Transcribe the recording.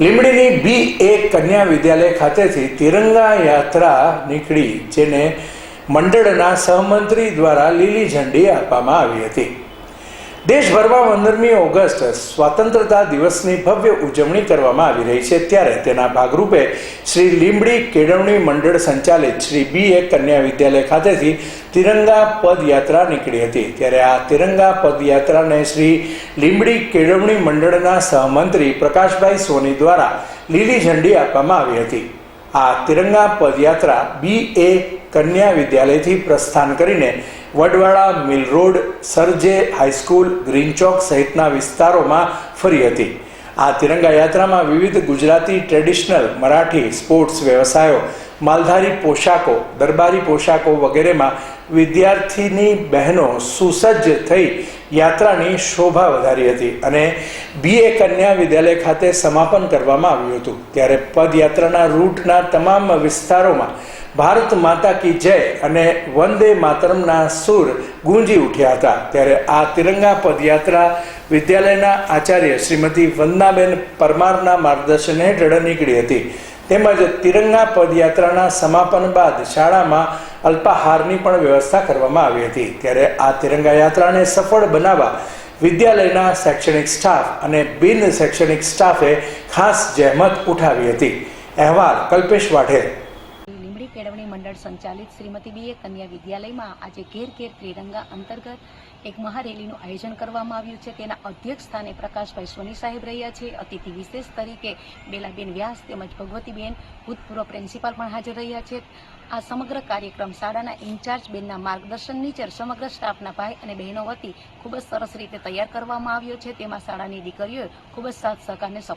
લીંબડીની બી એ કન્યા વિદ્યાલય ખાતેથી તિરંગા યાત્રા નીકળી, જેને મંડળના સહમંત્રી દ્વારા લીલી ઝંડી આપવામાં આવી હતી. દેશભરમાં પંદરમી ઓગસ્ટ સ્વતંત્રતા દિવસની ભવ્ય ઉજવણી કરવામાં આવી રહી છે. ત્યારે તેના ભાગરૂપે શ્રી લીંબડી કેળવણી મંડળ સંચાલિત શ્રી બી એ કન્યા વિદ્યાલય ખાતેથી તિરંગા પદયાત્રા નીકળી હતી. ત્યારે આ તિરંગા પદયાત્રાને શ્રી લીંબડી કેળવણી મંડળના સહમંત્રી પ્રકાશભાઈ સોની દ્વારા લીલી ઝંડી આપવામાં આવી હતી. આ તિરંગા પદયાત્રા બી એ કન્યા વિદ્યાલયથી પ્રસ્થાન કરીને વડવાડા મિલ રોડ, સરજે હાઈસ્કૂલ ગ્રીન ચોક સહિતના વિસ્તારોમાં ફરી હતી. આ તિરંગા યાત્રામાં વિવિધ ગુજરાતી ટ્રેડિશનલ મરાઠી સ્પોર્ટ્સ વ્યવસાયો માલધારી પોશાકો, દરબારી પોશાકો વગેરેમાં વિદ્યાર્થીની બહેનો સુસજ્જ થઈ યાત્રાની શોભા વધારી હતી અને બીએ કન્યા વિદ્યાલય ખાતે સમાપન કરવામાં આવ્યું હતું. ત્યારે પદયાત્રાના રૂટના તમામ વિસ્તારોમાં ભારત માતા કી જય અને વંદે માતરમના સુર ગુંજી ઉઠ્યા હતા. ત્યારે આ તિરંગા પદયાત્રા વિદ્યાલયના આચાર્ય શ્રીમતી વંદનાબેન પરમારના માર્ગદર્શન હેઠળ નીકળી હતી. તેમજ તિરંગા પદયાત્રાના સમાપન બાદ શાળામાં અલ્પાહારની પણ વ્યવસ્થા કરવામાં આવી હતી. ત્યારે આ તિરંગા યાત્રાને સફળ બનાવવા વિદ્યાલયના શૈક્ષણિક સ્ટાફ અને બિન શૈક્ષણિક સ્ટાફે ખાસ જહેમત ઉઠાવી હતી. અહેવાલ કલ્પેશ વાઢેર મંડળ સંચાલિત શ્રીમતી બીએ કન્યા વિદ્યાલયમાં આજે ઘેર ઘેર ત્રિરંગા અંતર્ગત એક મહારેલીનું આયોજન કરવામાં આવ્યું છે. તેના અધ્યક્ષ સ્થાને પ્રકાશભાઈ સોની સાહેબ રહ્યા છે. અતિથિ વિશેષ તરીકે બેલાબેન વ્યાસ તેમજ ભગવતીબેન ભૂતપૂર્વ પ્રિન્સિપાલ પણ હાજર રહ્યા છે. આ સમગ્ર કાર્યક્રમ શાળાના ઇન્ચાર્જ બેનના માર્ગદર્શન નીચે સમગ્ર સ્ટાફના ભાઈ અને બહેનો વતી ખૂબ જ સરસ રીતે તૈયાર કરવામાં આવ્યો છે. તેમાં શાળાની દીકરીઓએ ખૂબ જ સાથ સહકારને સપોર્ટ